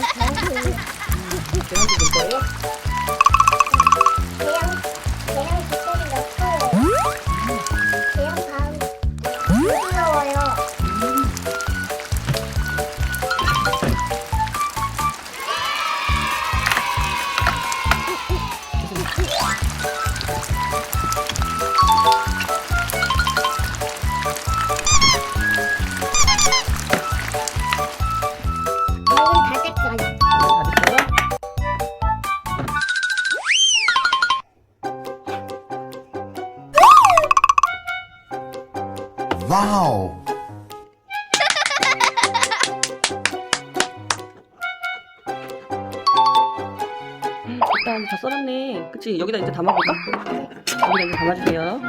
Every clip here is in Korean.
Cái nó gì cũng tốt 와우. 일단 다 썰었네. 그치? 여기다 이제 담아볼까? 여기다 이제 담아주세요.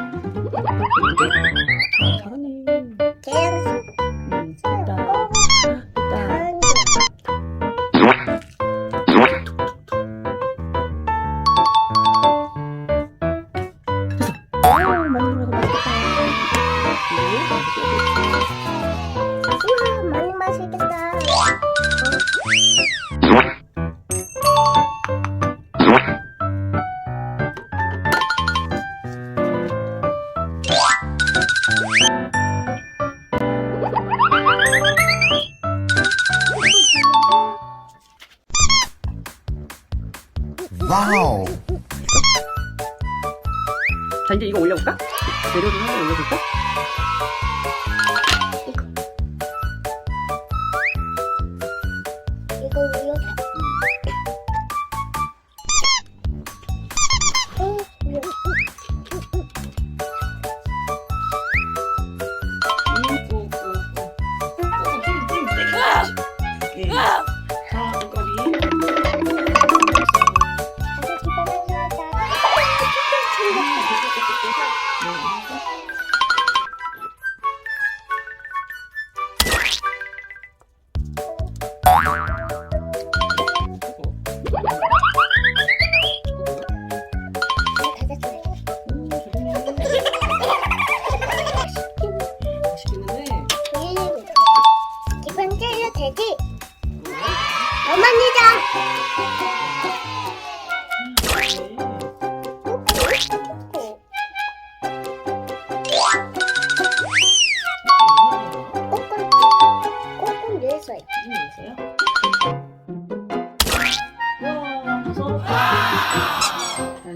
와우. 자, 이제 이거 올려볼까? 재료 좀 하나 올려볼까?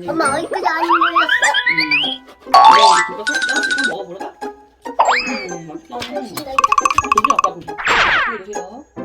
엄마 어디까지 안 눌렀어? 이거 살짝 먹어보라. 음, 맛있다. 고기 아빠 고기. 고기 드세요.